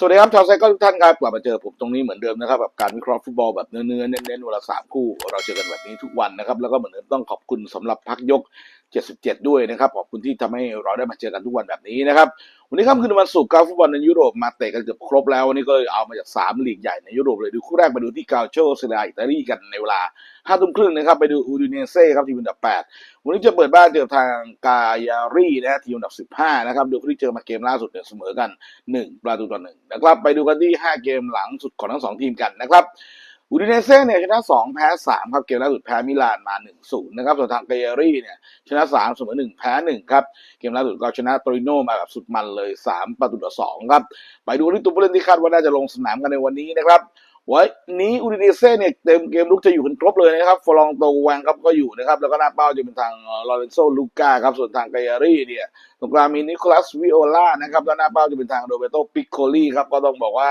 สวัสดีครับชาวไซเคิลทุกท่านครับกลับมาเจอผมตรงนี้เหมือนเดิมนะครับแบบการวิเคราะห์ฟุตบอลแบบเนื้อเน้นๆวันลาสามคู่เราเจอกันแบบนี้ทุกวันนะครับ แล้วก็เหมือนเดิมต้องขอบคุณสำหรับพักยก 77 ด้วยนะครับ ขอบคุณที่ทำให้เราได้มาเจอกันทุกวันแบบนี้นะครับ วันนี้ค่ำคืนวันศุกร์ครับฟุตบอลในยุโรปมาเตะกันเกือบครบแล้ววันนี้ก็เลยเอามาจาก 3 ลีกใหญ่ในยุโรปเลยดูคู่แรกไปดูที่กาโชเซเรียอิตาลีกันในเวลา5ทุ่มครึ่งนะครับไปดูอูดิเนเซ่ครับทีมอันดับ 8 วันนี้จะเปิดบ้านเจอทางกายารีนะทีมอันดับ 15 นะครับดูคู่ที่เจอมาเกมล่าสุดเนี่ยเสมอกัน 1 ประตูต่อ1นะครับไปดูกันที่ 5 เกมหลังสุดของทั้งสองทีมกันนะครับ อูดิเนเซ่เนี่ยชนะ2แพ้3ครับเกมล่าสุดแพ้มิลานมา1-0นะครับส่วนทางเกเยรี่เนี่ยชนะ3เสมอ1แพ้1ครับเกมล่าสุดก็ชนะโตริโนมาแบบสุดมันเลย3ประตูต่อ2ครับไปดูที่ตัวผู้เล่นที่คาดว่าน่าจะลงสนามกันในวันนี้นะครับวันนี้อูดิเนเซ่เนี่ยเต็มเกมลุกจะอยู่กันครบเลยนะครับฟอลองโตวังครับก็อยู่นะครับแล้วก็หน้าเป้าจะเป็นทางลอเรนโซลูก้าครับส่วนทางเกเยรี่เนี่ยตรงกลางมีนิโคลัสวิโอลานะครับแล้วหน้าเป้าจะเป็นทางโรเบโตปิโคลีครับก็ต้องบอกว่า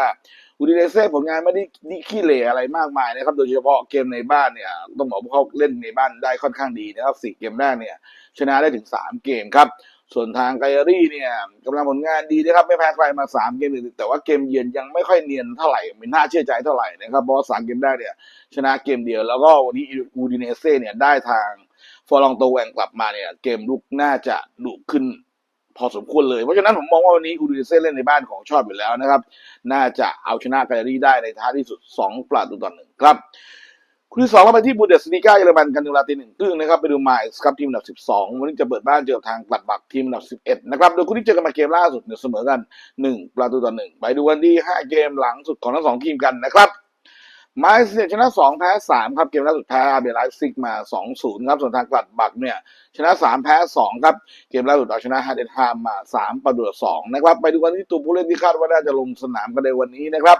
อูดิเนเซ่ผลงานไม่ได้ดีขี้เหร่อะไรมากมายนะครับ โดยเฉพาะเกมในบ้านเนี่ย ต้องบอกว่าเขาเล่นในบ้านได้ค่อนข้างดีนะครับสี่เกมแรกเนี่ย ชนะได้ถึงสามเกมครับ ส่วนทางไกอารี่เนี่ยกำลังผลงานดีนะครับ ไม่แพ้ใครมาสามเกมติดแต่ว่าเกมเยือนยังไม่ค่อยเนียนเท่าไหร่ไม่น่าเชื่อใจเท่าไหร่นะครับเพราะสามเกมแรกเนี่ย ชนะเกมเดียวแล้วก็วันนี้อูดิเนเซ่เนี่ยได้ทางฟอร์ลองโตแวงกลับมาเนี่ย เกมลุกน่าจะดุขึ้น พอสมควรเลย เพราะฉะนั้นผมมองว่าวันนี้อูดิเซ่เล่นในบ้านของชอบอยู่แล้วนะครับ น่าจะเอาชนะไกอารี่ได้ในท้ายที่สุดสองประตูต่อหนึ่งครับคู่ที่สองเราไปที่บูเดสลิก้าเยอรมันกันในเวลาตีหนึ่งครึ่งนะครับไปดูไมซ์ครับทีมอันดับ 12 วันนี้จะเปิดบ้านเจอกับทางกลัดบักทีมอันดับ 11 นะครับ โดยคู่ที่เจอกันมาเกมล่าสุดเนี่ยเสมอกัน 1 ประตูต่อหนึ่งไปดูกันที่ 5 เกมหลังสุดของทั้งสองทีมกันนะครับ มซ์เนี่ยชนะ2แพ้3ครับเกมล่าสุดแพ้อาเบไลซิกมา2-0ครับส่วนทางกลัดบักเนี่ยชนะ3แพ้2ครับเกมล่าสุดเอาชนะฮาเดนฮามมา3ประตูต่อ2นะครับไปดูกันที่ตัวผู้เล่นที่คาดว่าน่าจะลงสนามกันในวันนี้นะครับ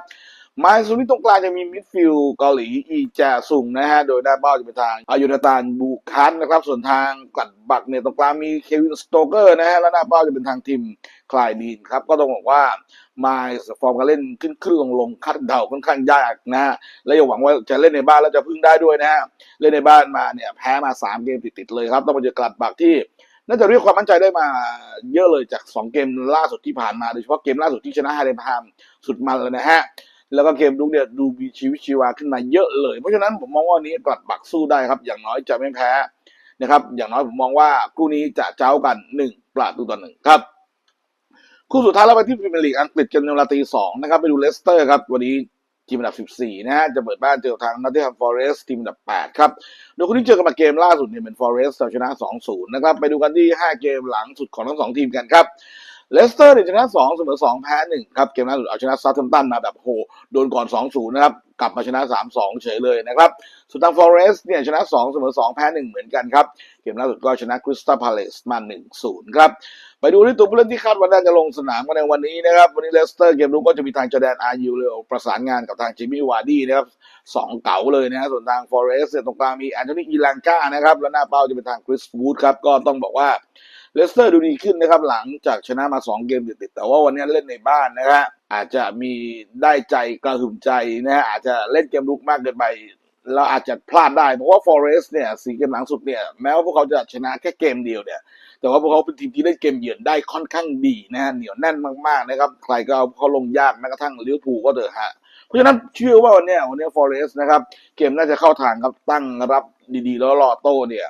ไมซ์ส่วนที่ตรงกลางจะมีมิดฟิลด์เกาหลีอีแจซุงนะฮะ โดยหน้าเป้าจะเป็นทางอายุนตานบูคันนะครับ ส่วนทางกลัดบักเนี่ยตรงกลางมีเควินสโตเกอร์นะฮะ แล้วหน้าเป้าจะเป็นทางทีมคลายดีนครับ ก็ต้องบอกว่าไมซ์ฟอร์มการเล่นขึ้นขึ้นลงลงคาดเดาค่อนข้างยากนะฮะ และอย่าหวังว่าจะเล่นในบ้านแล้วจะพึ่งได้ด้วยนะฮะ เล่นในบ้านมาเนี่ยแพ้มาสามเกมติดๆเลยครับ ต้องมาเจอกลัดบักที่น่าจะเรียกความมั่นใจได้มาเยอะเลยจาก 2 เกมล่าสุดที่ผ่านมา โดยเฉพาะเกมล่าสุดที่ชนะไฮเดนพามสุดมันเลยนะฮะ แล้วก็เกมลุกเนี่ยดูมีชีวิตชีวาขึ้นมาเยอะเลย เพราะฉะนั้นผมมองว่านี้กลัดบักสู้ได้ครับ อย่างน้อยจะไม่แพ้นะครับ อย่างน้อยผมมองว่าคู่นี้จะเจ้ากันหนึ่งประตูต่อหนึ่งครับ คู่สุดท้ายเราไปที่พรีเมียร์ลีกอังกฤษกันในเวลาตีสองนะครับ ไปดูเลสเตอร์ครับ วันนี้ทีมอันดับ 14 นะฮะ จะเปิดบ้านเจอทางนอตติงแฮมฟอเรสต์ทีมอันดับ 8 ครับ โดยคนที่เจอกันมาเกมล่าสุดเนี่ยเป็นฟอเรสต์ชนะ 2-0 นะครับ ไปดูกันที่ 5 เกมหลังสุดของทั้งสองทีมกันครับ เลสเตอร์เนี่ยชนะ2เสมอ2แพ้1ครับเกมล่าสุดเอาชนะซาท์แฮมตันมาแบบโหโดนก่อน2-0นะครับกลับมาชนะ3-2เฉยเลยนะครับส่วนทางฟอเรสต์เนี่ยชนะ2เสมอ2แพ้1เหมือนกันครับเกมล่าสุดก็ชนะคริสตัลพาเลสมา1-0ครับไปดูที่ตัวผู้เล่นที่คาดว่าน่าจะลงสนามกันในวันนี้นะครับวันนี้เลสเตอร์เกมรุกก็จะมีทางจอแดนอายูเลยประสานงานกับทางจิมมี่วาร์ดี้นะครับสองเก๋าเลยนะฮะส่วนทางฟอเรสต์ตรงกลางมีแอนโทนีอีลังกานะครับแล้วหน้าเป้าจะเป็นทางคริสวูดครับก็ต้องบอกว่า เลสเตอร์ดูดีขึ้นนะครับหลังจากชนะมา 2 เกมติดๆแต่ว่าวันนี้เล่นในบ้านนะฮะอาจจะมีได้ใจกระหึ่มใจนะฮะอาจจะเล่นเกมรุกมากเกินไป เราอาจจะพลาดได้เพราะว่าฟอเรสต์เนี่ยสีเกมหลังสุดเนี่ยแม้ว่าพวกเขาจะชนะแค่เกมเดียวเนี่ยแต่ว่าพวกเขาเป็นทีมที่เล่นเกมเยือนได้ค่อนข้างดีนะฮะเหนียวแน่นมากๆนะครับใครก็เอาเขาลงยากแม้กระทั่งลิเวอร์พูลก็เถอะฮะ เพราะฉะนั้นเชื่อว่าวันนี้วันนี้ฟอเรสต์นะครับ เกมน่าจะเข้าทางครับตั้งรับดีๆ แล้วรอโต้เนี่ย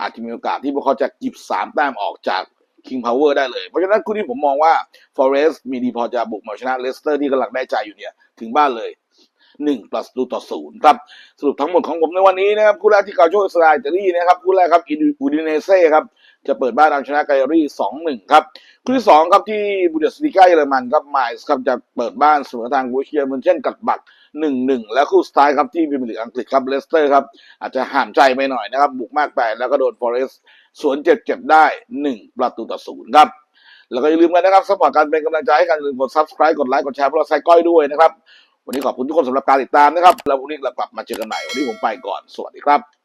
อาจจะมีโอกาสที่พวกเขาจะหยิบสามแต้มออกจาก King Power ได้เลย เพราะฉะนั้นคู่นี้ผมมองว่า Forest มีดีพอจะบุกมาชนะเลสเตอร์ที่กำลังได้ใจอยู่เนี่ย ถึงบ้านเลยหนึ่งประตูต่อศูนย์ครับ สรุปทั้งหมดของผมในวันนี้นะครับ คู่แรกที่กาโชอิสราเอลอิตาลีนะครับ คู่แรกครับอูดิเนเซ่ครับ จะเปิดบ้านเอาชนะไกอารี่สองหนึ่งครับคู่ที่สองครับที่บูเดสลิก้าเยอรมันครับไมซ์ครับจะเปิดบ้านเสมอทางบูเชียร์มันเช่นกัดบักหนึ่งหนึ่งและคู่สุดท้ายครับที่พรีเมียร์ลีกอังกฤษครับเลสเตอร์ครับอาจจะห่ามใจไปหน่อยนะครับ บุกมากไปแล้วก็โดนฟอเรสต์สวนเจ็บเจ็บได้หนึ่งประตูต่อศูนย์ครับแล้วก็อย่าลืมกันนะครับสปอร์ตการเป็นกำลังใจให้กันอย่าลืมกด subscribe กดไลค์กดแชร์พวกเราไซก้อยด้วยนะครับ วันนี้ขอบคุณทุกคนสำหรับการติดตามนะครับ แล้วพรุ่งนี้เรากลับมาเจอกันใหม่วันนี้ผมไปก่อน สวัสดีครับ